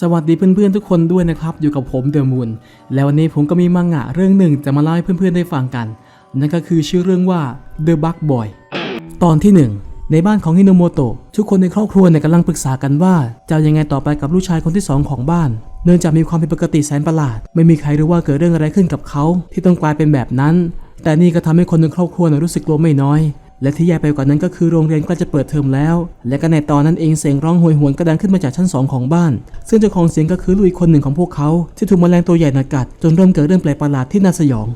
สวัสดีเพื่อนๆทุกคนด้วยนะครับอยู่กับผมเดอะมูนแล้ววันนี้ผมก็มีมังงะเรื่องหนึ่งจะมาเล่าให้เพื่อนๆได้ฟังกัน นั่นก็คือชื่อเรื่องว่า The Bug Boy ตอนที่ 1 ในบ้านของฮิโนโมโตะทุกคนในครอบครัวเนี่ยกำลังปรึกษากันว่าจะยังไงต่อไปกับลูกชายคนที่สองของบ้าน เนื่องจากมีความผิดปกติแสนประหลาด ไม่มีใครรู้ว่าเกิดเรื่องอะไรขึ้นกับเขาที่ต้องกลายเป็นแบบนั้น แต่นี่ก็ทำให้คนในครอบครัวรู้สึกกลัวไม่น้อย และที่แย่ไปกว่านั้นก็คือโรงเรียนใกล้จะเปิดเทอมแล้ว และก็ในตอนนั้นเองเสียงร้องโหยหวนก็ดังขึ้นมาจากชั้นสองของบ้าน ซึ่งเจ้าของเสียงก็คือลูกอีกคนหนึ่งของพวกเขาที่ถูกแมลงตัวใหญ่น่ะกัด จนเริ่มเกิดเรื่องแปลกประหลาดที่น่าสยอง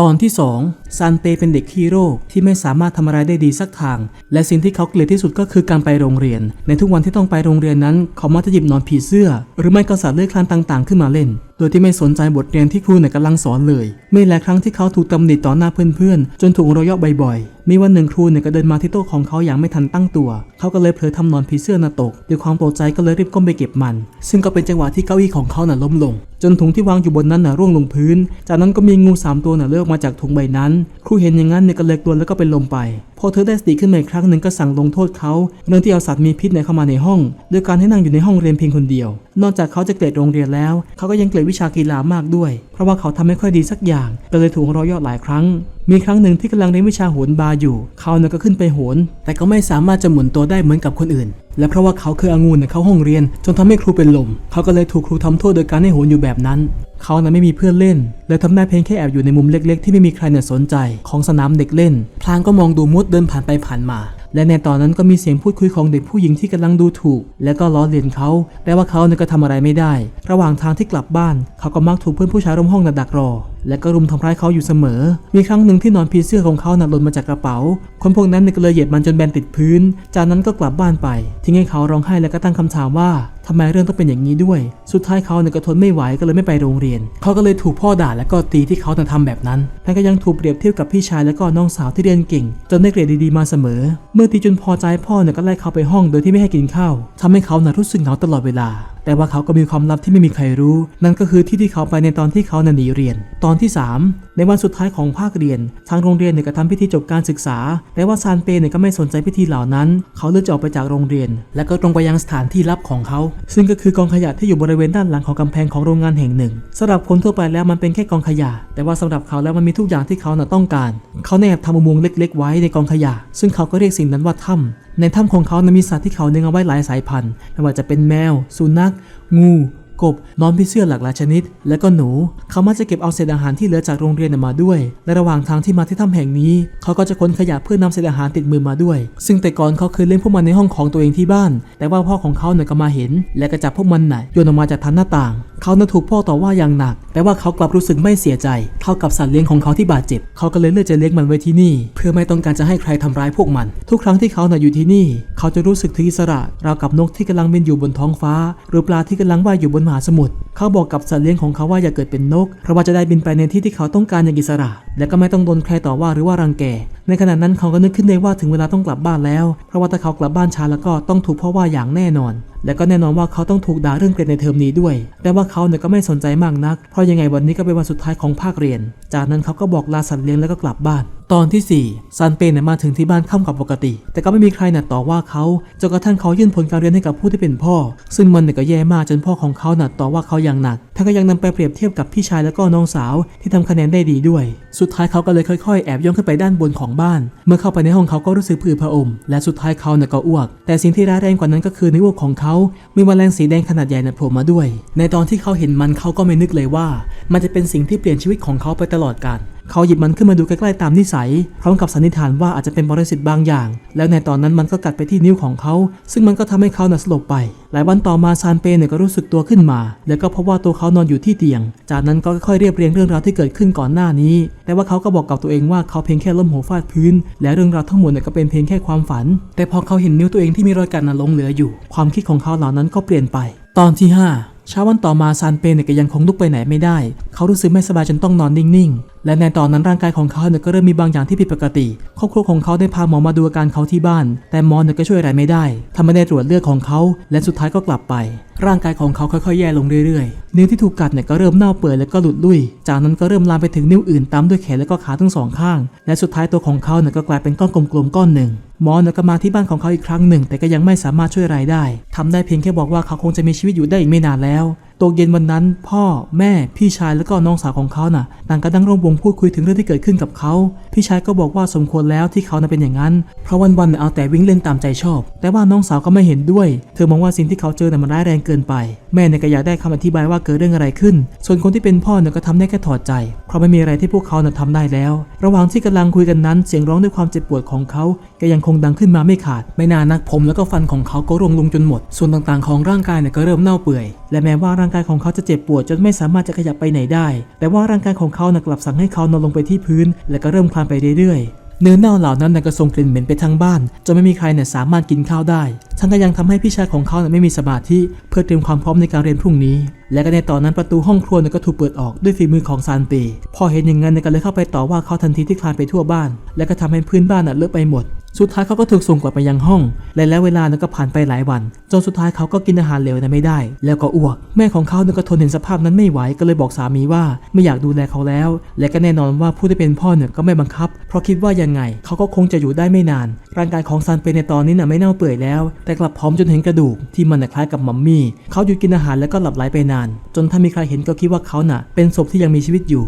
ตอนที่ 2ซันเตเป็นเด็กฮีโร่ที่ไม่สามารถทำอะไรได้ดีสักทาง และสิ่งที่เขาเกลียดที่สุดก็คือการไปโรงเรียน ในทุกวันที่ต้องไปโรงเรียนนั้น เขามักจะหยิบนอนผีเสื้อ หรือไม่ก็สัตว์เลื้อยคลานต่างๆ ขึ้นมาเล่น ดยที่ไม่สนใจบทเรียนที่ครูเนี่ยกำลังสอนเลยไม่หลายครั้งที่เขาถูกตำหนิต่อหน้าเพื่อนๆ จนถูกราะเยาะบ่อยๆ มีวันหนึ่งครูเนี่ยก็เดินมาที่โต๊ะของเขาอย่างไม่ทันตั้งตัว เขาก็เลยเผลอทำนอนผีเสื้อน่ะตก ด้วยความตกใจก็เลยรีบก้มไปเก็บมัน ซึ่งก็เป็นจังหวะที่เก้าอี้ของเขาน่ะล้มลง จนถุงที่วางอยู่บนนั้นน่ะร่วงลงพื้น จากนั้นก็มีงูสามตัวน่ะเลือกมาจากถุงใบนั้น ครูเห็นอย่างนั้นเนี่ยก็เลยกลัวแล้วก็เป็นลมไป พอเธอได้สติขึ้นมาอีกครั้งหนึ่งก็สั่งลงโทษเขาเรื่องที่เอาสัตว์มีพิษเนี่ยเข้ามาในห้องโดยการให้นั่งอยู่ในห้องเรียนเพียงคนเดียว นอกจากเขาจะเกลียดโรงเรียนแล้ว เขาก็ยังเกลียดวิชากีฬามากด้วย เพราะว่าเขาทำไม่ค่อยดีสักอย่าง ก็เลยถูกเราะเยอดหลายครั้ง มีครั้งหนึ่งที่กำลังเรียนวิชาโหนบาอยู่ เขาเนี่ยก็ขึ้นไปโหน แต่ก็ไม่สามารถจะหมุนตัวได้เหมือนกับคนอื่น และเพราะว่าเขาเคยอองูเนี่ยเข้าห้องเรียน จนทำให้ครูเป็นลม เขาก็เลยถูกครูทำโทษโดยการให้โหนอยู่แบบนั้น เขานั้นไม่มีเพื่อนเล่นเลยทำได้เพียงแค่แอบอยู่ในมุมเล็กๆ ที่ไม่มีใครเนี่ยสนใจ ของสนามเด็กเล่น พลางก็มองดูมุดเดินผ่านไปผ่านมา และในตอนนั้นก็มีเสียงพูดคุยของเด็กผู้หญิงที่กำลังดูถูก และก็ล้อเลียนเขาแต่ว่าเขาเนี่ยก็ทำอะไรไม่ได้ ระหว่างทางที่กลับบ้าน เขาก็มักถูกเพื่อนผู้ชายร่วมห้องนัดดักรอ และก็รุมทำร้ายเขาอยู่เสมอ มีครั้งหนึ่งที่นอนผีเสื้อของเขาหนักหล่นมาจากกระเป๋า คนพวกนั้นเนี่ยก็เลยเหยียบมันจนแบนติดพื้น จากนั้นก็กลับบ้านไป ทิ้งให้เขาร้องไห้และก็ตั้งคำถามว่าทำไมเรื่องต้องเป็นอย่างนี้ด้วย สุดท้ายเขาเนี่ยก็ทนไม่ไหวก็เลยไม่ไปโรงเรียน เขาก็เลยถูกพ่อด่าและก็ตีที่เขาแต่ทำแบบนั้นแต่ก็ยังถูกเปรียบเทียบกับพี่ชายและก็น้องสาวที่เรียนเก่ง จนได้เกรดดีๆมาเสมอ เมื่อตีจนพอใจพ่อเนี่ยก็ไล่เขาไปห้องโดยที่ไม่ให้กินข้าวทำให้เขาเน่ยรู้สึกเหงาตลอดเวลาแต่ว่าเขาก็มีความลับที่ไม่มีใครรู้ นั่นก็คือที่ที่เขาไปในตอนที่เขาน่ะหนีเรียน ตอนที่ 3 ในวันสุดท้ายของภาคเรียน ทางโรงเรียนเนี่ยก็ทำพิธีจบการศึกษา แต่ว่าซานเปเนี่ยก็ไม่สนใจพิธีเหล่านั้น เขาเลือกจะออกไปจากโรงเรียน และก็ตรงไปยังสถานที่ลับของเขา ซึ่งก็คือกองขยะที่อยู่บริเวณด้านหลังของกำแพงของโรงงานแห่งหนึ่งสำหรับคนทั่วไปแล้วมันเป็นแค่กองขยะ แต่ว่าสำหรับเขาแล้วมันมีทุกอย่างที่เขาน่ะต้องการ เขาแนบทำอุโมงค์เล็ก ๆ ไว้ในกองขยะ ซึ่งเขาก็เรียกสิ่งนั้นว่าถ้ำในถ้ำของเขานะมีสัตว์ที่เขาเลี้ยงเอาไว้หลายสายพันธุ์ไม่ว่าจะเป็นแมว สุนัขงู กบนอนผีเสื้อหลากหลายชนิด และก็หนู เขามักจะเก็บเอาเศษอาหารที่เหลือจากโรงเรียนมาด้วย และระหว่างทางที่มาที่ถ้ำแห่งนี้ เขาก็จะขนขยะเพื่อนำเศษอาหารติดมือมาด้วย ซึ่งแต่ก่อนเขาเคยเลี้ยงพวกมันในห้องของตัวเองที่บ้าน แต่ว่าพ่อของเขาเนี่ยก็มาเห็น และก็จับพวกมันน่ะโยนออกมาจากทางหน้าต่าง เขาน่ะถูกพ่อต่อว่าอย่างหนัก แต่ว่าเขากลับรู้สึกไม่เสียใจ เท่ากับสัตว์เลี้ยงของเขาที่บาดเจ็บ เขาก็เลยเลือกจะเลี้ยงมันไว้ที่นี่ เพื่อไม่ต้องการจะให้ใครทำร้ายพวกมัน ทุกครั้งที่เขาน่ะอยู่ที่นี่ เขาจะรู้สึกถึงอิสระราวกับนกที่กำลังบินอยู่บนท้องฟ้า หรือปลาที่กำลังว่ายอยู่บนมหาสมุทรเขาบอกกับสัตว์เลี้ยงของเขาว่าอย่าเกิดเป็นนก เพราะว่าจะได้บินไปในที่ที่เขาต้องการอย่างอิสระ และก็ไม่ต้องโดนใครต่อว่าหรือว่ารังแกในขณะนั้นเขาก็นึกขึ้นได้ว่าถึงเวลาต้องกลับบ้านแล้ว เพราะว่าถ้าเขากลับบ้านช้าแล้วก็ต้องถูกพ่อว่าอย่างแน่นอน และก็แน่นอนว่าเขาต้องถูกด่าเรื่องเกรดในเทอมนี้ด้วย แต่ว่าเขาเนี่ยก็ไม่สนใจมากนัก เพราะยังไงวันนี้ก็เป็นวันสุดท้ายของภาคเรียน จากนั้นเขาก็บอกลาสัตว์เลี้ยงแล้วก็กลับบ้าน ตอนที่ 4 ซันเปนเนี่ยมาถึงที่บ้านค่ำกับปกติ แต่ก็ไม่มีใครน่ะต่อว่าเขาจนกระทั่งเขายื่นผลการเรียนให้กับผู้ที่เป็นพ่อ ซึ่งมันเนี่ยก็แย่มากจนพ่อของเขาน่ะต่อว่าเขาอย่างหนักทั้งก็ยังนำไปเปรียบเทียบกับพี่ชายแล้วก็น้องสาวที่ทำคะแนนได้ดีด้วย สุดท้ายเขาก็เลยค่อยๆ แอบย่องขึ้นไปด้านบนของบ้านเมื่อเข้าไปในห้องเขาก็รู้สึกผืดผะอม และสุดท้ายเขาเนี่ยก็อ้วก แต่สิ่งที่ร้ายแรงกว่านั้นก็คือในอ้วกของเขา มีแมลงสีแดงขนาดใหญ่น่ะโผล่มาด้วย ในตอนที่เขาเห็นมันเขาก็ไม่นึกเลยว่า มันจะเป็นสิ่งที่เปลี่ยนชีวิตของเขาไปตลอดกาลเขาหยิบมันขึ้นมาดูใกล้ๆตามนิสัย พร้อมกับสันนิษฐานว่าอาจจะเป็นปรสิตบางอย่าง แล้วในตอนนั้นมันก็กัดไปที่นิ้วของเขา ซึ่งมันก็ทำให้เขาน่ะสลบไป หลายวันต่อมาซานเปเนี่ยก็รู้สึกตัวขึ้นมา แล้วก็พบว่าตัวเขานอนอยู่ที่เตียง จากนั้นก็ค่อยเรียบเรียงเรื่องราวที่เกิดขึ้นก่อนหน้านี้ แต่ว่าเขาก็บอกกับตัวเองว่าเขาเพียงแค่ล้มหัวฟาดพื้น และเรื่องราวทั้งหมดเนี่ยก็เป็นเพียงแค่ความฝัน แต่พอเขาเห็นนิ้วตัวเองที่มีรอยกัดน่ะลงเหลืออยู่ ความคิดของเขาเหล่านั้นก็เปลี่ยนไป ตอนที่ห้าเช้าวันต่อมาซานเปเนก็ยังคงลุกไปไหนไม่ได้ เขารู้สึกไม่สบายจนต้องนอนนิ่งๆ และในตอนนั้นร่างกายของเขาเนี่ยก็เริ่มมีบางอย่างที่ผิดปกติ ครอบครัวของเขาได้พาหมอมาดูอาการเขาที่บ้าน แต่หมอเนี่ยก็ช่วยอะไรไม่ได้ทำไม่ได้ตรวจเลือดของเขา และสุดท้ายก็กลับไป ร่างกายของเขาค่อยๆ แย่ลงเรื่อยๆ นิ้วที่ถูกกัดเนี่ยก็เริ่มเน่าเปื่อยและก็หลุดลุ่ย จากนั้นก็เริ่มลามไปถึงนิ้วอื่นตามด้วยแขนและก็ขาทั้งสองข้าง และสุดท้ายตัวของเขาเนี่ยก็กลายเป็นก้อนกลมๆก้อนหนึ่งหมอเนี่ยก็มาที่บ้านของเขาอีกครั้งหนึ่ง แต่ก็ยังไม่สามารถช่วยอะไรได้ทำได้เพียงแค่บอกว่าเขาคงจะมีชีวิตอยู่ได้อีกไม่นานแล้ว ตกเย็นวันนั้น พ่อแม่พี่ชายแล้วก็น้องสาวของเขาน่ะต่างก็นั่งร่วมวงพูดคุยถึงเรื่องที่เกิดขึ้นกับเขา พี่ชายก็บอกว่าสมควรแล้วที่เขาน่ะเป็นอย่างนั้น เพราะวันๆน่ะเอาแต่วิ่งเล่นตามใจชอบ แต่ว่าน้องสาวก็ไม่เห็นด้วย เธอมองว่าสิ่งที่เขาเจอน่ะมันร้ายแรงเกินไป แม่เนี่ยก็อยากได้คำอธิบายว่าเกิดเรื่องอะไรขึ้น ส่วนคนที่เป็นพ่อเนี่ยก็ทำได้แค่ถอดใจ เพราะไม่มีอะไรที่พวกเขาน่ะทำได้แล้ว ระหว่างที่กำลังคุยกันนั้น เสียงร้องด้วยความเจ็บปวดของเขาก็ยังคงดังขึ้นมาไม่ขาด ไม่นานนักผมแล้วก็ฟันของเขาก็ร่วงลงจนหมด ส่วนต่างๆ ของร่างกายเนี่ยก็เริ่มเน่าเปื่อย และแม้ว่าร่างกายของเขาจะเจ็บปวดจนไม่สามารถจะขยับไปไหนได้ แต่ว่าร่างกายของเขานะกลับสั่งให้เขานอนลงไปที่พื้น และก็เริ่มคลานไปเรื่อยเนื้อเน่าเหล่านั้นน่ะก็ส่งกลิ่นเหม็นไปทั้งบ้านจนไม่มีใครเนี่ยสามารถกินข้าวได้ ทั้งก็ยังทำให้พี่ชายของเขาเนี่ยไม่มีสมาธิเพื่อเตรียมความพร้อมในการเรียนพรุ่งนี้ และก็ในตอนนั้นประตูห้องครัวก็ถูกเปิดออกด้วยฝีมือของซานเปพอเห็นอย่างนั้นก็เลยเข้าไปต่อว่าเขาทันทีที่คลานไปทั่วบ้าน และก็ทำให้พื้นบ้านน่ะเลอะไปหมด สุดท้ายเขาก็ถูกส่งกลับไปยังห้อง และแล้วเวลาก็ผ่านไปหลายวัน จนสุดท้ายเขาก็กินอาหารเหลวนั้นไม่ได้ แล้วก็อ้วก แม่ของเขาเนี่ยก็ทนเห็นสภาพนั้นไม่ไหวก็เลยบอกสามีว่าไม่อยากดูแลเขาแล้ว และก็แน่นอนว่าผู้ที่เป็นพ่อเนี่ยก็ไม่บังคับ เพราะคิดว่ายังไงเขาก็คงจะอยู่ได้ไม่นาน ร่างกายของซันเปในตอนนี้น่ะไม่เน่าเปื่อยแล้ว แต่กลับพร้อมจนเห็นกระดูกที่มันคล้ายกับมัมมี่ เขาหยุดกินอาหารแล้วก็หลับไหลไปนาน จนถ้ามีใครเห็นก็คิดว่าเขาน่ะ เป็นศพที่ยังมีชีวิตอยู่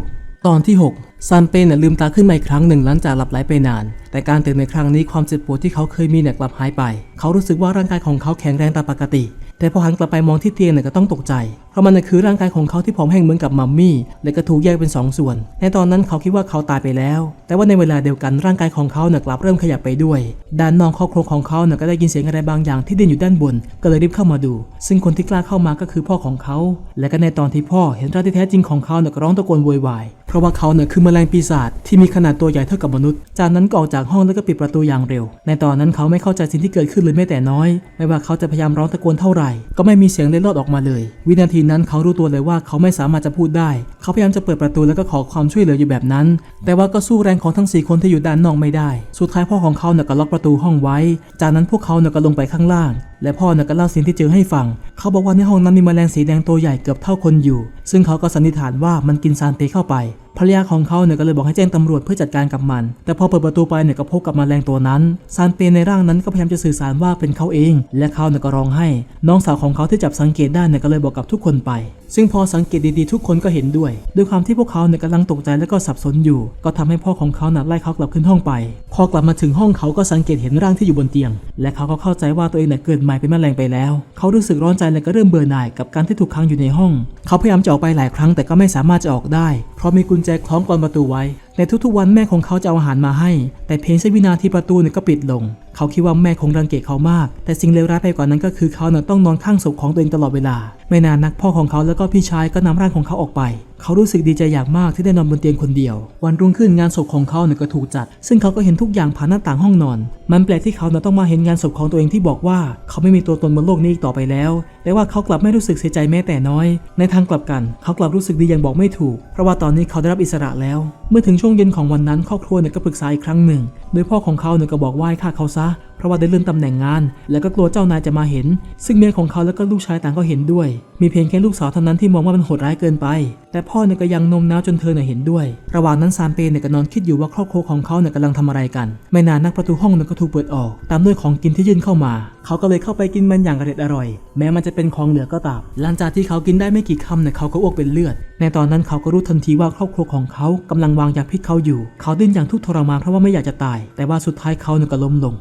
ตอนที่ 6 ซันเปนน่ะลืมตาขึ้นมาอีกครั้งหนึ่งหลังจากหลับไหลไปนาน แต่การตื่นในครั้งนี้ความเจ็บปวดที่เขาเคยมีเนี่ยกลับหายไป เขารู้สึกว่าร่างกายของเขาแข็งแรงตามปกติแต่พอหันกลับไปมองที่เตียงเนี่ยก็ต้องตกใจ เพราะมันคือร่างกายของเขาที่ผอมแห้งเหมือนกับมัมมี่ และก็ถูกแยกเป็นสองส่วน ในตอนนั้นเขาคิดว่าเขาตายไปแล้ว แต่ว่าในเวลาเดียวกันร่างกายของเขาเนี่ยกลับเริ่มขยับไปด้วย ด้านนอกครอบครัวของเขาเนี่ยก็ได้ยินเสียงอะไรบางอย่างที่เดินอยู่ด้านบน ก็เลยรีบเข้ามาดู ซึ่งคนที่กล้าเข้ามาก็คือพ่อของเขา และก็ในตอนที่พ่อเห็นร่างที่แท้จริงของเขาเนี่ยก็ร้องตะโกนโวยวาย เพราะว่าเขาเนี่ยคือแมลงปีศาจที่มีขนาดตัวใหญ่เท่ากับมนุษย์ จากนั้นก็ออกจากห้องแล้วก็ปิดประตูอย่างเร็ว ในตอนนั้นเขาไม่เข้าใจสิ่งที่เกิดขึ้นเลยแม้แต่น้อย ไม่ว่าเขาจะพยายามร้องตะโกนเท่าไหร่ก็ไม่มีเสียงเล็ดลอดออกมาเลย วินาทีนั้นเขารู้ตัวเลยว่าเขาไม่สามารถจะพูดได้ เขาพยายามจะเปิดประตูแล้วก็ขอความช่วยเหลืออยู่แบบนั้น แต่ว่าก็สู้แรงของทั้งสี่คนที่อยู่ด้านนอกไม่ได้ สุดท้ายพ่อของเขาเนี่ยก็ล็อกประตูห้องไว้ จากนั้นพวกเขาเนี่ยก็ลงไปข้างล่าง และพ่อเนี่ยก็เล่าสิ่งที่เจอให้ฟัง เขาบอกว่าในห้องนั้นมีแมลงสีแดงตัวใหญ่เกือบเท่าคนอยู่ ซึ่งเขาก็สันนิษฐานว่ามันกินซานเตเข้าไป ภรรยาของเขาเนี่ยก็เลยบอกให้แจ้งตำรวจเพื่อจัดการกับมัน แต่พอเปิดประตูไปเนี่ยก็พบกับแมลงตัวนั้น ซานเปในร่างนั้นก็พยายามจะสื่อสารว่าเป็นเขาเอง และเขาเนี่ยก็ร้องไห้ น้องสาวของเขาที่จับสังเกตได้เนี่ยก็เลยบอกกับทุกคนไป ซึ่งพอสังเกตดีๆทุกคนก็เห็นด้วย ด้วยความที่พวกเขาเนี่ยกำลังตกใจและก็สับสนอยู่ ก็ทำให้พ่อของเขาหน่ะไล่เขากลับขึ้นห้องไป พอกลับมาถึงห้องเขาก็สังเกตเห็นร่างที่อยู่บนเตียง และเขาก็เข้าใจว่าตัวเองเนี่ยเกิดใหม่เป็นแมลงไปแล้ว เขารู้สึกร้อนใจและก็เริ่มเบื่อหน่ายกับการที่ถูกขังอยู่ในห้อง เขาพยายามจะออกไปหลายครั้งแต่ก็ไม่สามารถจะออกได้ เพราะมีกุญแจคล้องกรอนประตูไว้ในทุกๆวันแม่ของเขาจะเอาอาหารมาให้ แต่เพียงแค่วินาทีประตูเนี่ยก็ปิดลง เขาคิดว่าแม่คงรังเกียจเขามาก แต่สิ่งเลวร้ายไปกว่านั้นก็คือเขาเนี่ยต้องนอนข้างศพของตัวเองตลอดเวลา ไม่นานนักพ่อของเขาแล้วก็พี่ชายก็นำร่างของเขาออกไป เขารู้สึกดีใจอย่างมากที่ได้นอนบนเตียงคนเดียว วันรุ่งขึ้นงานศพของเขาเนี่ยก็ถูกจัด ซึ่งเขาก็เห็นทุกอย่างผ่านหน้าต่างห้องนอน มันแปลกที่เขาเนี่ยต้องมาเห็นงานศพของตัวเองที่บอกว่า เขาไม่มีตัวตนบนโลกนี้อีกต่อไปแล้วแต่ว่าเขากลับไม่รู้สึกเสียใจแม้แต่น้อย ในทางกลับกัน เขากลับรู้สึกดีอย่างบอกไม่ถูก เพราะว่าตอนนี้เขาได้รับอิสระแล้ว เมื่อถึงช่วงเย็นของวันนั้นครอบครัวเนี่ยก็ปรึกษาอีกครั้งหนึ่ง โดยพ่อของเขาเนี่ยก็บอกว่าให้ฆ่าเขาซะเพราะว่าได้เลื่อนตำแหน่งงาน และก็กลัวเจ้านายจะมาเห็น ซึ่งเมียของเขาแล้วก็ลูกชายต่างก็เห็นด้วย มีเพียงแค่ลูกสาวเท่านั้นที่มองว่ามันโหดร้ายเกินไป แต่พ่อเนี่ยก็ยังนมน้าวจนเธอเนี่ยเห็นด้วย ระหว่างนั้นซานเปเนี่ยก็นอนคิดอยู่ว่าครอบครัวของเขาเนี่ยกำลังทำอะไรกัน ไม่นานนักประตูห้องเนี่ยก็ถูกเปิดออก ตามด้วยของกินที่ยื่นเข้ามา เขาก็เลยเข้าไปกินมันอย่างอร่อยอร่อย แม้มันจะเป็นของเหลือก็ตามหลังจากที่เขากินได้ไม่กี่คำเนี่ยเขาก็อ้วกเป็นเลือด ในตอนนั้นเขาก็รู้ทันทีว่าครอบครัวของเขากำลังวางยาพิษเขาอยู่ เขาดิ้นอย่างทุกทรมานเพราะว่าไม่อยากจะตาย แต่ว่าสุดท้ายเขาเนี่ยก็ล้มลง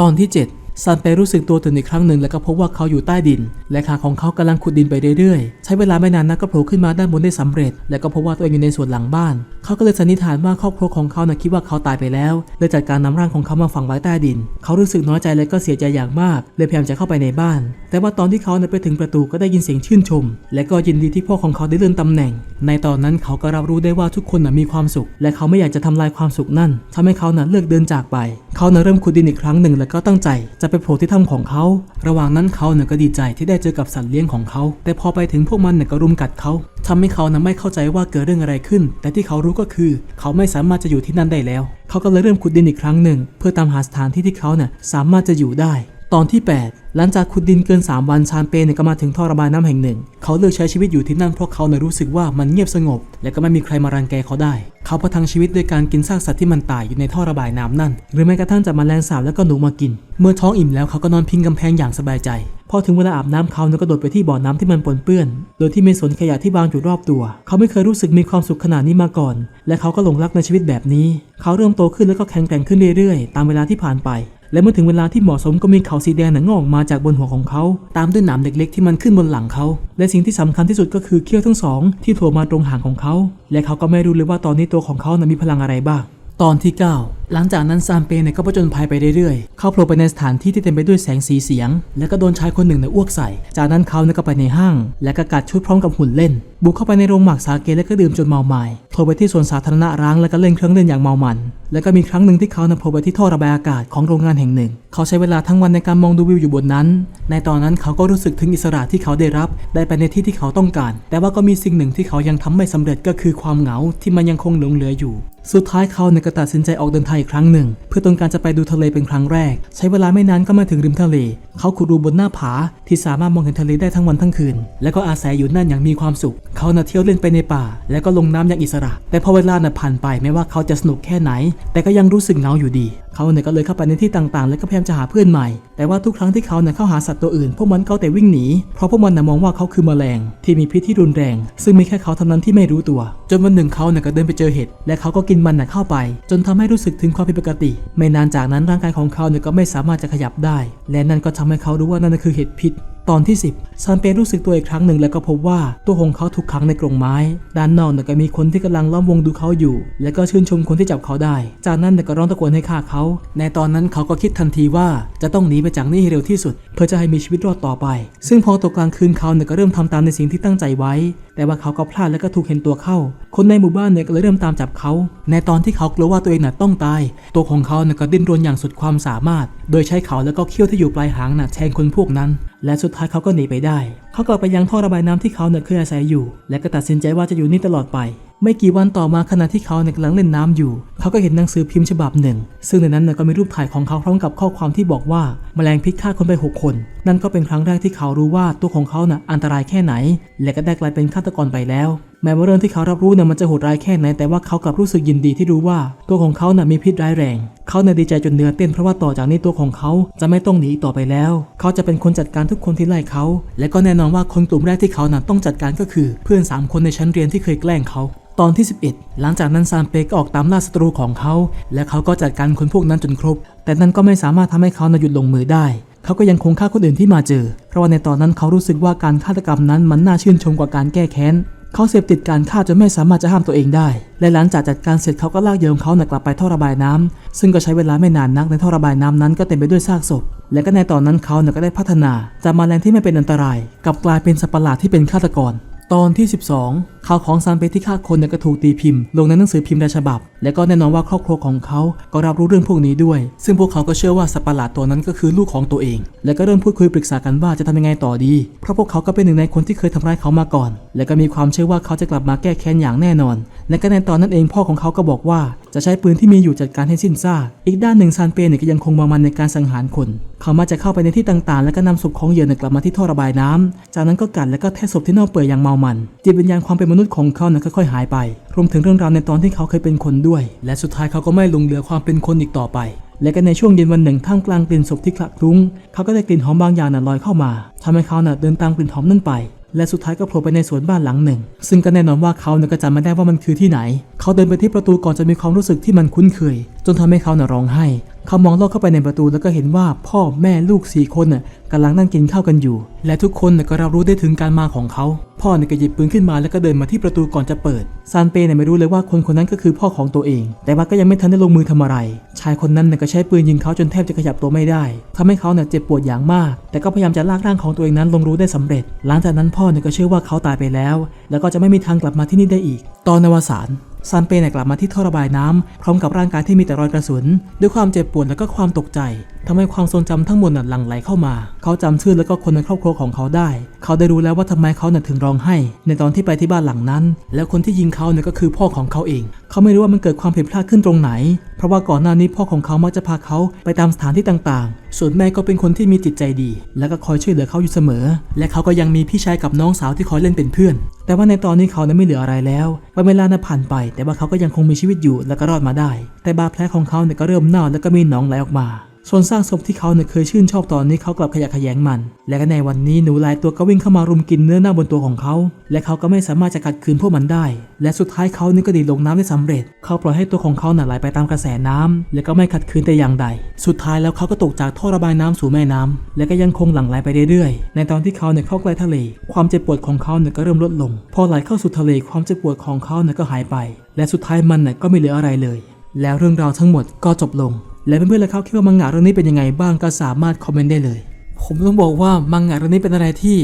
ตอนที่ 7 ซันไปรู้สึกตัวตื่นอีกครั้งหนึ่งแล้วก็พบว่าเขาอยู่ใต้ดิน และขาของเขากำลังขุดดินไปเรื่อยๆ ใช้เวลาไม่นานนักก็โผล่ขึ้นมาด้านบนได้สำเร็จ และก็พบว่าตัวเองอยู่ในสวนหลังบ้าน เขาก็เลยสันนิษฐานว่าครอบครัวของเขาน่ะคิดว่าเขาตายไปแล้วเลยจัดการนำร่างของเขามาฝังไว้ใต้ดิน เขารู้สึกน้อยใจและก็เสียใจอย่างมากเลยพยายามจะเข้าไปในบ้าน แต่ว่าตอนที่เขาเดินไปถึงประตูก็ได้ยินเสียงชื่นชม และก็ยินดีที่พ่อของเขาได้เลื่อนตำแหน่ง ในตอนนั้นเขาก็รับรู้ได้ว่าทุกคนน่ะมีความสุข และเขาไม่อยากจะทำลายความสุขนั่นทำให้เขาน่ะเลือกเดินจากไป เขาน่ะเริ่มขุดดินอีกครั้งหนึ่ง แล้วก็ตั้งใจจะไปโผล่ที่ถ้ำของเขา ระหว่างนั้นเขาเนี่ยก็ดีใจที่ได้เจอกับสัตว์เลี้ยงของเขา แต่พอไปถึงพวกมันเนี่ยก็รุมกัดเขาททำให้เขานะไม่เข้าใจว่าเกิดเรื่องอะไรขึ้น แต่ที่เขารู้ก็คือ เขาไม่สามารถจะอยู่ที่นั่นได้แล้ว เขาก็เลยเริ่มขุดดินอีกครั้งหนึ่ง เพื่อตามหาสถานที่ที่เขาเนี่ยสามารถจะอยู่ได้ ตอนที่ 8 หลังจากขุดดินเกิน 3 วันชานเปนก็มาถึงท่อระบายน้ำแห่งหนึ่ง เขาเลือกใช้ชีวิตอยู่ที่นั่นเพราะเขาเน่ะรู้สึกว่ามันเงียบสงบ และก็ไม่มีใครมารังแกเขาได้ เขาประทังชีวิตด้วยการกินซากสัตว์ที่มันตายอยู่ในท่อระบายน้ำนั่น หรือแม้กระทั่งจับแมลงสาบแล้วก็หนูมากิน เมื่อท้องอิ่มแล้วเขาก็นอนพิงกำแพงอย่างสบายใจพอถึงเวลาอาบน้ำเขาเนี่ยก็โดดไปที่บ่อน้ำที่มันปนเปื้อน โดยที่ไม่สนขยะที่วางอยู่รอบตัว เขาไม่เคยรู้สึกมีความสุขขนาดนี้มาก่อน และเขาก็หลงรักในชีวิตแบบนี้ เขาเริ่มโตขึ้นแล้วก็แข็งแกร่งขึ้นเรื่อยๆ ตามเวลาที่ผ่านไป และเมื่อถึงเวลาที่เหมาะสมก็มีเขาสีแดงหนังงอกมาจากบนหัวของเขา ตามด้วยหนามเล็กๆ ที่มันขึ้นบนหลังเขา และสิ่งที่สำคัญที่สุดก็คือเขี้ยวทั้งสองที่โผล่มาตรงหางของเขา และเขาก็ไม่รู้เลยว่าตอนนี้ตัวของเขานะมีพลังอะไรบ้าง ตอนที่ 9 หลังจากนั้นซามเปเนี่ยก็ผจญภัยไปเรื่อยๆ เข้าโผล่ไปในสถานที่ที่เต็มไปด้วยแสงสีเสียง แล้วก็โดนชายคนหนึ่งเนี่ยอ้วกใส่ จากนั้นเขาเนี่ยก็ไปในห้าง และก็กัดชุดพร้อมกับหุ่นเล่น บุกเข้าไปในโรงหมักสาเกและก็ดื่มจนเมาไม้โทรไปที่สวนสาธารณะร้างแล้วก็เล่นเครื่องเล่นอย่างเมามัน แล้วก็มีครั้งหนึ่งที่เขานำโผล่ไปที่ท่อระบายอากาศของโรงงานแห่งหนึ่ง เขาใช้เวลาทั้งวันในการมองดูวิวอยู่บนนั้น ในตอนนั้นเขาก็รู้สึกถึงอิสระที่เขาได้รับ ได้ไปในที่ที่เขาต้องการ แต่ว่าก็มีสิ่งหนึ่งที่เขายังทำไม่สำเร็จก็คือความเหงาที่มันยังคงหลงเหลืออยู่ สุดท้ายเขาเนี่ยก็ตัดสินใจออกเดินทางอีกครั้งหนึ่ง เพื่อต้องการจะไปดูทะเลเป็นครั้งแรก ใช้เวลาไม่นานก็มาถึงริมทะเล เขาขุดรูบนหน้าผาที่สามารถมองเห็นทะเลได้ทั้งวันทั้งคืน และก็อาศัยอยู่นั่นอย่างมีความสุข เขาน่ะเที่ยวเล่นไปในป่า และก็ลงน้ำอย่างอิสระ แต่พอเวลาน่ะผ่านไปไม่ว่าเขาจะสนุกแค่ไหน แต่ก็ยังรู้สึกเหงาอยู่ดีเขาเนี่ยก็เลยเข้าไปในที่ต่างๆ และก็พยายามจะหาเพื่อนใหม่ แต่ว่าทุกครั้งที่เขาเนี่ยเข้าหาสัตว์ตัวอื่น พวกมันก็แต่วิ่งหนี เพราะพวกมันน่ะมองว่าเขาคือแมลง ที่มีพิษที่รุนแรง ซึ่งมีแค่เขาเท่านั้นที่ไม่รู้ตัว จนวันหนึ่งเขาเนี่ยก็เดินไปเจอเห็ด และเขาก็กินมันน่ะเข้าไป จนทำให้รู้สึกถึงความผิดปกติ ไม่นานจากนั้นร่างกายของเขาเนี่ยก็ไม่สามารถจะขยับได้ และนั่นก็ทำให้เขารู้ว่านั่นคือเห็ดพิษตอนที่ 10 ซานเปรู้สึกตัวอีกครั้งหนึ่งแล้วก็พบว่าตัวของเขาถูกขังในกรงไม้ ด้านนอกเนี่ยก็มีคนที่กำลังล้อมวงดูเขาอยู่ และก็ชื่นชมคนที่จับเขาได้ จากนั้นเนี่ยก็ร้องตะโกนให้ฆ่าเขา ในตอนนั้นเขาก็คิดทันทีว่าจะต้องหนีไปจากนี่ให้เร็วที่สุด เพื่อจะให้มีชีวิตรอดต่อไป ซึ่งพอตกกลางคืนเขาเนี่ยก็เริ่มทำตามในสิ่งที่ตั้งใจไว้ แต่ว่าเขาก็พลาดแล้วก็ถูกเห็นตัวเข้า คนในหมู่บ้านเนี่ยก็เลยเริ่มตามจับเขา ในตอนที่เขากลัวว่าตัวเองน่ะต้องตาย ตัวของเขาเนี่ยก็ดิ้นรนอย่างสุดความสามารถ โดยใช้เขาแล้วก็เขี้ยวที่อยู่ปลายหางน่ะแทงคนพวกนั้น และสุดท้ายเขาก็หนีไปได้ เขากลับไปยังท่อระบายน้ำที่เขาเนี่ยเคยอาศัยอยู่ และก็ตัดสินใจว่าจะอยู่นี่ตลอดไป ไม่กี่วันต่อมาขณะที่เขาเนี่ยกำลังเล่นน้ำอยู่ เขาก็เห็นหนังสือพิมพ์ฉบับหนึ่ง ซึ่งในนั้นก็มีรูปถ่ายของเขาพร้อมกับข้อความที่บอกว่าแมลงพิษฆ่าคนไปหกคน นั่นก็เป็นครั้งแรกที่เขารู้ว่าตัวของเขาน่ะอันตรายแค่ไหน และก็ได้กลายเป็นฆาตกรไปแล้ว แม้ว่าเรื่องที่เขารับรู้เนี่ยมันจะโหดร้ายแค่ไหนแต่ว่าเขากลับรู้สึกยินดีที่รู้ว่า ตัวของเขาน่ะมีพิษร้ายแรง เขาเนี่ยดีใจจนเนื้อเต้นเพราะว่าต่อจากนี้ตัวของเขาจะไม่ต้องหนีต่อไปแล้ว เขาจะเป็นคนจัดการทุกคนที่ไล่เขา และก็แน่นอนว่าคนกลุ่มแรกที่เขาน่ะต้องจัดการก็คือ เพื่อนสามคนในชั้นเรียนที่เคยแกล้งเขา ตอนที่ 11 หลังจากนั้นซานเปก็ออกตามล่าศัตรูของเขา และเขาก็จัดการคนพวกนั้นจนครบ แต่นั่นก็ไม่สามารถทำให้เขาหยุดลงมือได้ เขาก็ยังคงฆ่าคนอื่นที่มาเจอ เพราะว่าในตอนนั้นเขารู้สึกว่าการฆาตกรรมนั้นมันน่าชื่นชมกว่าการแก้แค้นเขาเสพติดการฆ่าจนไม่สามารถจะห้ามตัวเองได้ และหลังจากจัดการเสร็จเขาก็ลากเยิมเขาหนักกลับไปท่อระบายน้ำซึ่งก็ใช้เวลาไม่นานนักในท่อระบายน้ำนั้นก็เต็มไปด้วยซากศพ และก็ในตอนนั้นเขาเนี่ยก็ได้พัฒนาจากมาแมลงที่ไม่เป็นอันตรายกลับกลายเป็นสัตว์ประหลาดที่เป็นฆาตกร ตอนที่ 12 ข่าวของซานเปที่ฆ่าคนก็ถูกตีพิมพ์ ลงในหนังสือพิมพ์รายฉบับ และก็แน่นอนว่าครอบครัวของเขาก็รับรู้เรื่องพวกนี้ด้วย ซึ่งพวกเขาก็เชื่อว่าสัตว์ประหลาดตัวนั้นก็คือลูกของตัวเอง และก็เริ่มพูดคุยปรึกษากันว่าจะทำยังไงต่อดี เพราะพวกเขาก็เป็นหนึ่งในคนที่เคยทำร้ายเขามาก่อน และก็มีความเชื่อว่าเขาจะกลับมาแก้แค้นอย่างแน่นอน และก็ในตอนนั้นเองพ่อของเขาก็บอกว่าจะใช้ปืนที่มีอยู่จัดการให้สิ้นซาก อีกด้านหนึ่งซานเปเนี่ยก็ยังคงมองมันในการสังหารคน เขามาจะเข้าไปในที่ต่างๆ แล้วก็นำศพของเหยื่อเนี่ยกลับมาที่ท่อระบายน้ำจากนั้นก็กัดแล้วก็แทะศพที่เน่าเปื่อยอย่างเมามัน จิตวิญญาณความเป็นมนุษย์ของเขาเนี่ยค่อยๆหายไป รวมถึงเรื่องราวในตอนที่เขาเคยเป็นคนด้วย และสุดท้ายเขาก็ไม่หลงเหลือความเป็นคนอีกต่อไปและก็ในช่วงเย็นวันหนึ่งท่ามกลางกลิ่นศพที่คละคลุ้ง เขาก็ได้กลิ่นหอมบางอย่างน่ะลอยเข้ามาทำให้เขาน่ะเดินตามกลิ่นหอมนั่นไป และสุดท้ายก็โผล่ไปในสวนบ้านหลังหนึ่ง ซึ่งก็แน่นอนว่าเขาเนี่ยก็จำไม่ได้ว่ามันคือที่ไหน เขาเดินไปที่ประตูก่อนจะมีความรู้สึกที่มันคุ้นเคย นทำให้เขาน่ะร้องไห้ เขามองลอดเข้าไปในประตูแล้วก็เห็นว่าพ่อแม่ลูกสี่คนน่ะกำลังนั่งกินข้าวกันอยู่ และทุกคนน่ะก็รับรู้ได้ถึงการมาของเขา พ่อเนี่ยก็หยิบปืนขึ้นมาแล้วก็เดินมาที่ประตูก่อนจะเปิด ซานเปเนี่ยไม่รู้เลยว่าคนคนนั้นก็คือพ่อของตัวเอง แต่ว่าก็ยังไม่ทันได้ลงมือทำอะไร ชายคนนั้นเนี่ยก็ใช้ปืนยิงเขาจนแทบจะขยับตัวไม่ได้ทำให้เขาเนี่ยเจ็บปวดอย่างมาก แต่ก็พยายามจะลากร่างของตัวเองนั้นลงรู้ได้สำเร็จ หลังจากนั้นพ่อเนี่ยก็เชื่อว่าเขาตายไปแล้ว แล้วก็จะไม่มีทางกลับมาที่นี่ได้อีก ตอนนวสาน ซานเปนกลับมาที่ท่อระบายน้ำพร้อมกับร่างกายที่มีแต่รอยกระสุน ด้วยความเจ็บปวดและก็ความตกใจทำให้ความทรงจำทั้งหมดน่ะหลั่งไหลเข้ามา เขาจำชื่อและก็คนในครอบครัวของเขาได้ เขาได้รู้แล้วว่าทำไมเขาถึงร้องไห้ ในตอนที่ไปที่บ้านหลังนั้น แล้วคนที่ยิงเขาเนี่ยก็คือพ่อของเขาเอง เขาไม่รู้ว่ามันเกิดความผิดพลาดขึ้นตรงไหน เพราะว่าก่อนหน้านี้พ่อของเขามักจะพาเขาไปตามสถานที่ต่างๆ ส่วนแม่ก็เป็นคนที่มีจิตใจดี และก็คอยช่วยเหลือเขาอยู่เสมอ และเขาก็ยังมีพี่ชายกับน้องสาวที่คอยเล่นเป็นเพื่อน แต่ว่าในตอนนี้เขานั้นไม่เหลืออะไรแล้ววันเวลานั้นผ่านไป แต่ว่าเขาก็ยังคงมีชีวิตอยู่และก็รอดมาได้ แต่บาดแผลของเขาเนี่ยก็เริ่มเน่าและก็มีหนองไหลออกมา ส่วนสร้างศพที่เขาเนี่ยเคยชื่นชอบตอนนี้เขากลับขยะแขยงมัน และก็ในวันนี้หนูหลายตัวก็วิ่งเข้ามารุมกินเนื้อหน้าบนตัวของเขา และเขาก็ไม่สามารถจะขัดขืนพวกมันได้ และสุดท้ายเขานี่ก็ดีดลงน้ำได้สำเร็จ เขาปล่อยให้ตัวของเขาน่ะไหลไปตามกระแสน้ำและก็ไม่ขัดขืนแต่อย่างใด สุดท้ายแล้วเขาก็ตกจากท่อระบายน้ำสู่แม่น้ำและก็ยังคงหลั่งไหลไปเรื่อยๆ ในตอนที่เขาเนี่ยเข้าใกล้ทะเล ความเจ็บปวดของเขาเนี่ยก็เริ่มลดลง พอไหลเข้าสู่ทะเลความเจ็บปวดของเขาเนี่ยก็หายไป และสุดท้ายมันเนี่ยก็ไม่เหลืออะไรเลย แล้วเรื่องราวทั้งหมดก็จบลง และเพื่อนๆล่ะครับคิดว่ามังงะเรื่องนี้เป็นยังไงบ้างก็สามารถคอมเมนต์ได้เลย ผมต้องบอกว่ามังงะเรื่องนี้เป็นอะไรที่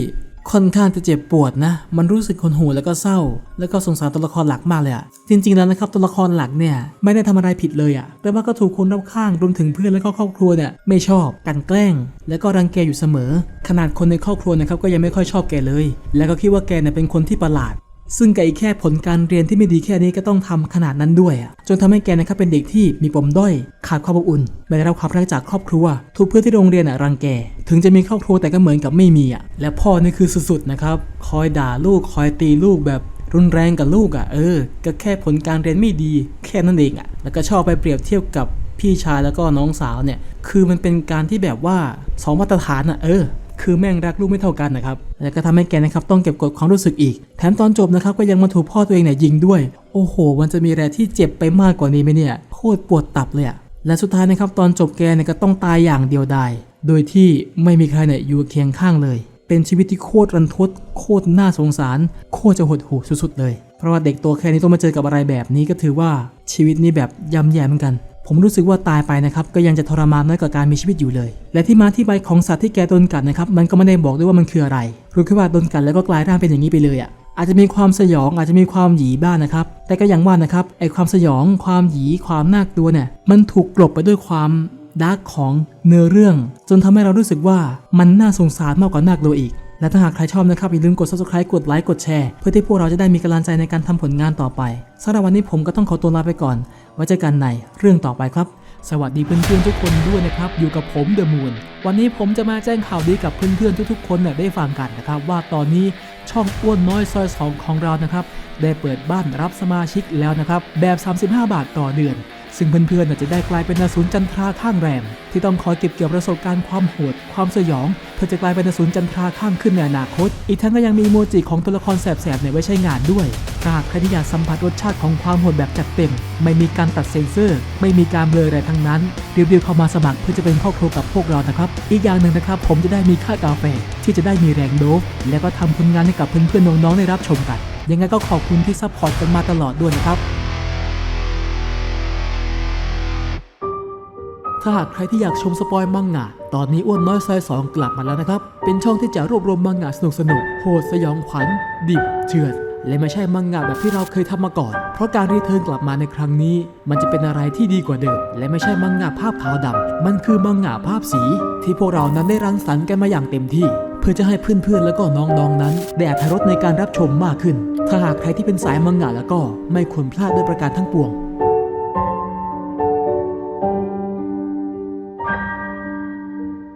ค่อนข้างจะเจ็บปวดนะ มันรู้สึกหดหู่แล้วก็เศร้า แล้วก็สงสารตัวละครหลักมากเลยอะจริงๆแล้วนะครับตัวละครหลักเนี่ยไม่ได้ทำอะไรผิดเลยอะแต่ว่าก็ถูกคนรอบข้างรวมถึงเพื่อนและก็ครอบครัวเนี่ยไม่ชอบกันแกล้ง แล้วก็รังแกอยู่เสมอ ขนาดคนในครอบครัวนะครับก็ยังไม่ค่อยชอบแกเลย แล้วก็คิดว่าแกเนี่ยเป็นคนที่ประหลาด ซึ่งกับอีกแค่ผลการเรียนที่ไม่ดีแค่นี้ก็ต้องทำขนาดนั้นด้วยอะจนทำให้แกนะครับเป็นเด็กที่มีปมด้อย ขาดความอบอุ่น ไม่ได้รับความรักจากครอบครัว ถูกเพื่อนที่โรงเรียนอะรังแก ถึงจะมีครอบครัวแต่ก็เหมือนกับไม่มีอะและพ่อนี่คือสุดๆนะครับ คอยด่าลูก คอยตีลูกแบบรุนแรงกับลูกอะเออ ก็แค่ผลการเรียนไม่ดี แค่นั้นเองอะแล้วก็ชอบไปเปรียบเทียบกับพี่ชายแล้วก็น้องสาวเนี่ย คือมันเป็นการที่แบบว่าสองมาตรฐานอะเออ คือแม่งรักลูกไม่เท่ากันนะครับแล้วก็ทำให้แกนะครับต้องเก็บกดความรู้สึกอีก แถมตอนจบนะครับก็ยังมาถูกพ่อตัวเองเนี่ยยิงด้วย โอ้โห มันจะมีอะไรที่เจ็บไปมากกว่านี้ไหมเนี่ยโคตรปวดตับเลยอะและสุดท้ายนะครับตอนจบแกเนี่ยก็ต้องตายอย่างเดียวดายโดยที่ไม่มีใครเนี่ยอยู่เคียงข้างเลย เป็นชีวิตที่โคตรรันทด โคตรน่าสงสาร โคตรจะหดหู่สุดๆเลย เพราะว่าเด็กตัวแค่นี้ต้องมาเจอกับอะไรแบบนี้ก็ถือว่าชีวิตนี้แบบย่ำแย่เหมือนกัน ผมรู้สึกว่าตายไปนะครับก็ยังจะทรมานน้อยกว่าการมีชีวิตอยู่เลย และที่มาที่ไปของสัตว์ที่แกโดนกัดนะครับมันก็ไม่ได้บอกด้วยว่ามันคืออะไรรู้แค่ว่าโดนกัดแล้วก็กลายร่างเป็นอย่างนี้ไปเลยอะอาจจะมีความสยองอาจจะมีความหยีบ้างนะครับ แต่ก็อย่างว่านะครับไอความสยอง ความหยีความน่ากลัวเนี่ยมันถูกกลบไปด้วยความดาร์กของเนื้อเรื่อง จนทำให้เรารู้สึกว่ามันน่าสงสารมากกว่าน่ากลัวอีก และถ้าหากใครชอบนะครับอย่าลืมกด subscribe กดไลค์กดแชร์เพื่อที่พวกเราจะได้มีกำลังใจในการทำผลงานต่อไปสำหรับวันนี้ผมก็ต้องขอตัวลาไปก่อน ไว้เจอกันในเรื่องต่อไปครับ สวัสดีเพื่อนๆทุกคนด้วยนะครับ อยู่กับผมเดอะมูนวันนี้ผมจะมาแจ้งข่าวดีกับเพื่อนๆทุกๆ คนเนี่ยได้ฟังกันนะครับ ว่าตอนนี้ช่องอ้วนน้อยซอยสองของเรานะครับได้เปิดบ้านรับสมาชิกแล้วนะครับแบบ 35 บาทต่อเดือน ซึ่งเพื่อนๆน่ะจะได้กลายเป็นนสูนจันทราข้างแรม ที่ต้องคอยเก็บเกี่ยวประสบการณ์ความโหด ความสยอง เพื่อจะกลายเป็นนสูนจันทราข้างขึ้นในอนาคต อีกทั้งก็ยังมีโมจิของตัวละครแสบๆเนี่ยไว้ใช้งานด้วยถ้าหากใครที่อยากสัมผัสรสชาติของความโหดแบบจัดเต็ม ไม่มีการตัดเซ็นเซอร์ ไม่มีการเบลออะไรทั้งนั้นรีบๆเข้ามาสมัครเพื่อจะเป็นครอครัวกับพวกเรานะครับ อีกอย่างหนึ่งนะครับ ผมจะได้มีค่ากาแฟที่จะได้มีแรงโดบและก็ทำผลงานให้กับเพื่อนๆน้องๆได้รับชมกัน ยังไงก็ขอบคุณที่ซัพพอร์ตกันมาตลอดด้วยนะครับ ถ้าหากใครที่อยากชมสปอยมังงะ ตอนนี้อ้วนน้อยซอยสองกลับมาแล้วนะครับ เป็นช่องที่จะรวบรวมมังงะสนุกสนุกโหดสยองขวัญ ดิบเถื่อนและไม่ใช่มังงะแบบที่เราเคยทำมาก่อน เพราะการรีเทิร์นกลับมาในครั้งนี้ มันจะเป็นอะไรที่ดีกว่าเดิม และไม่ใช่มังงะภาพขาวดำมันคือมังงะภาพสี ที่พวกเรานั้นได้รังสรรค์กันมาอย่างเต็มที่ เพื่อจะให้เพื่อนๆ แล้วก็น้องๆนั้น ได้อรรรสในการรับชมมากขึ้น ถ้าหากใครที่เป็นสายมังงะแล้วก็ไม่ควรพลาดด้วยประการทั้งปวง